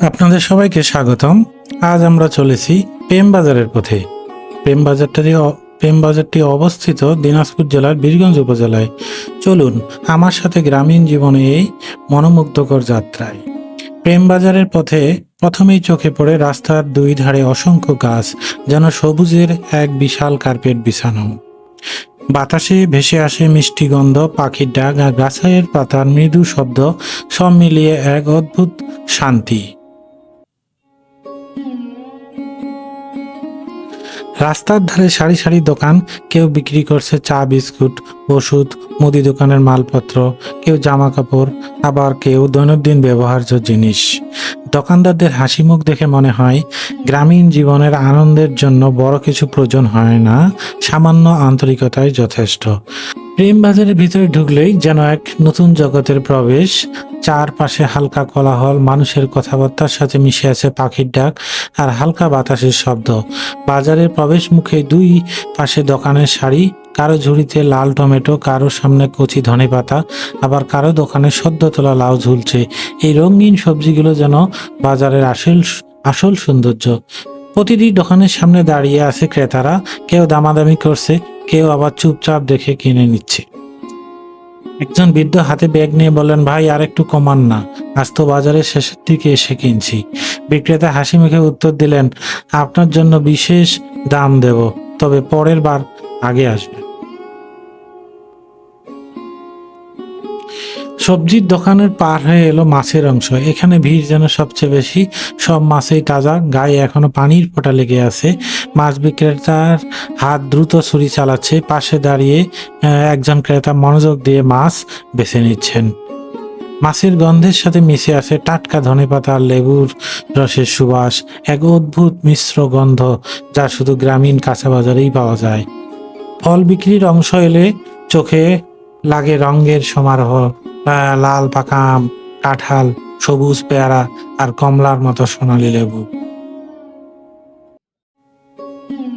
আপনাদের সবাইকে স্বাগতম। আজ আমরা চলেছি প্রেম বাজারের পথে। প্রেম বাজারটি প্রেম বাজারটি অবস্থিত দিনাজপুর জেলার বীরগঞ্জ উপজেলায়। চলুন, আমার সাথে গ্রামীণ জীবনে এই মনোমুগ্ধকর যাত্রায়। প্রেম বাজারের পথে প্রথমেই চোখে পড়ে রাস্তার দুই ধারে অসংখ্য গাছ, যেন সবুজের এক বিশাল কার্পেট বিছানো। বাতাসে ভেসে আসে মিষ্টি গন্ধ, পাখির ডাক আর গাছের পাতার মৃদু শব্দ, সব মিলিয়ে এক অদ্ভুত শান্তি। রাস্তার ধারে সারি সারি দোকান। কেউ বিক্রি করছে চা, বিস্কুট, ওষুধ, মুদি দোকানের মালপত্র, কেউ জামা কাপড় আবার কেউ দৈনন্দিন ব্যবহার্য জিনিস। দোকানদারদের হাসি মুখ দেখে মনে হয়, গ্রামীণ জীবনের আনন্দের জন্য বড় কিছু প্রয়োজন হয় না, সামান্য আন্তরিকতাই যথেষ্ট। প্রেম বাজারের ভিতরে ঢুকলেই যেন এক নতুন জগতের প্রবেশ। চারপাশে হালকা কোলাহল, মানুষের কথাবার্তার সাথে মিশে আছে পাখির ডাক আর হালকা বাতাসের শব্দ। বাজারের প্রবেশ মুখে দুই পাশে দোকানের শাড়ি, কারও ঝুড়িতে লাল টমেটো, কারও সামনে কচি ধনে পাতা, আবার কারও দোকানে সদ্য তোলা লাউ ঝুলছে। এই রঙিন সবজিগুলো যেন বাজারের আসল আসল সৌন্দর্য। প্রতিটি দোকানের সামনে দাঁড়িয়ে আছে ক্রেতারা। কেউ দামাদামি করছে কেউ আবার চুপচাপ দেখে কিনে নিচ্ছে। একজন বৃদ্ধ হাতে ব্যাগ নিয়ে বললেন, ভাই, আর একটু কমান না। আজ তো বাজারের শেষের দিকে এসে কিনছি। বিক্রেতা হাসি মুখে উত্তর দিলেন, আপনার জন্য বিশেষ দাম দেব, তবে পরের বার আগে আসবে সবজির দোকানের পার হয়ে এলো মাছের অংশ। এখানে ভিড় যেন সবচেয়ে বেশি। সব মাছেই তাজা। গায়ে এখনও পানির ফোঁটা লেগে আছে। মাছ বিক্রেতার হাত দ্রুত ছুরি চালাচ্ছে। পাশে দাঁড়িয়ে একজন ক্রেতা মনোযোগ দিয়ে মাছ বেছে নিচ্ছেন। মাছের গন্ধের সাথে মিশে আছে টাটকা ধনেপাতা আর লেবুর রসের সুবাস, এক অদ্ভুত মিশ্র গন্ধ যা শুধু গ্রামীণ কাঁচা বাজারেই পাওয়া যায়। ফল বিক্রির অংশ এলে চোখে লাগে রঙের সমারোহ। লাল পাকা আম, কাঁঠাল, সবুজ পেয়ারা আর কমলার মতো সোনালী লেবু।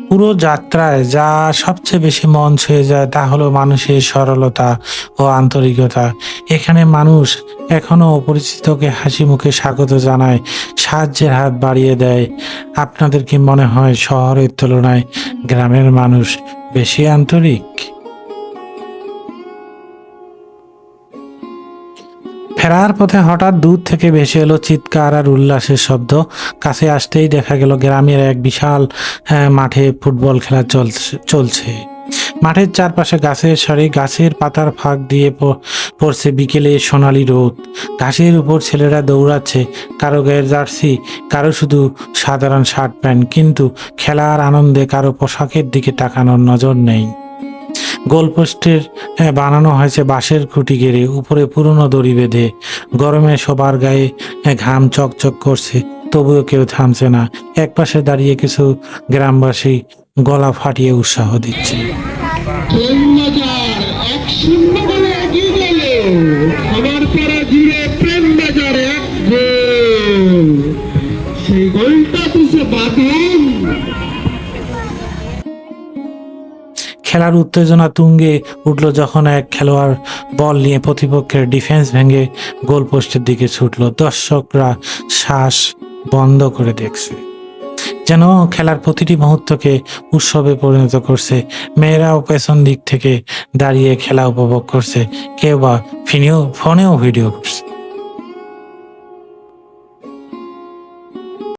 পুরো যাত্রায় যা সবচেয়ে বেশি মন ছুঁয়ে যায় তা হলো মানুষের সরলতা ও আন্তরিকতা। এখানে মানুষ এখনও অপরিচিতকে হাসি মুখে স্বাগত জানায়, সাহায্যের হাত বাড়িয়ে দেয়। আপনাদের কি মনে হয় শহরের তুলনায় গ্রামের মানুষ বেশি আন্তরিক? ফেরার পথে হঠাৎ দূর থেকে ভেসে এলো চিৎকার আর উল্লাসের শব্দ। কাছে আসতেই দেখা গেল গ্রামের এক বিশাল হ্যাঁ, মাঠে ফুটবল খেলা চলছে মাঠের চারপাশে গাছের সারি গাছের পাতার ফাঁক দিয়ে পড়ছে বিকেলে সোনালি রোদ। ঘাসের উপর ছেলেরা দৌড়াচ্ছে কারও গায়ের জার্সি কারও শুধু সাধারণ শার্ট প্যান্ট কিন্তু খেলার আনন্দে কারও পোশাকের দিকে তাকানোর নজর নেই। গোলপোস্টের বানানো হয়েছে বাঁশের খুঁটি গেড়ে, উপরে পুরনো দড়ি বেঁধে। গরমে সবার গায়ে ঘাম চকচক করছে, তবুও কেউ থামছে না। একপাশে দাঁড়িয়ে কিছু গ্রামবাসী গলা ফাটিয়ে উৎসাহ দিচ্ছে। এক শূন্য খেলার উত্তেজনা তুঙ্গে উঠল যখন এক খেলোয়াড় বল নিয়ে প্রতিপক্ষের ডিফেন্স ভেঙে গোল পোস্টের দিকে ছুটল। দর্শকরা শ্বাস বন্ধ করে দেখছে। যেন খেলার প্রতিটি মুহূর্তকে উৎসবে পরিণত করছে। মেয়েরাও পেছন দিক থেকে দাঁড়িয়ে খেলা উপভোগ করছে। কেউ বা ফিনেও, ফোনেও ভিডিও করছে।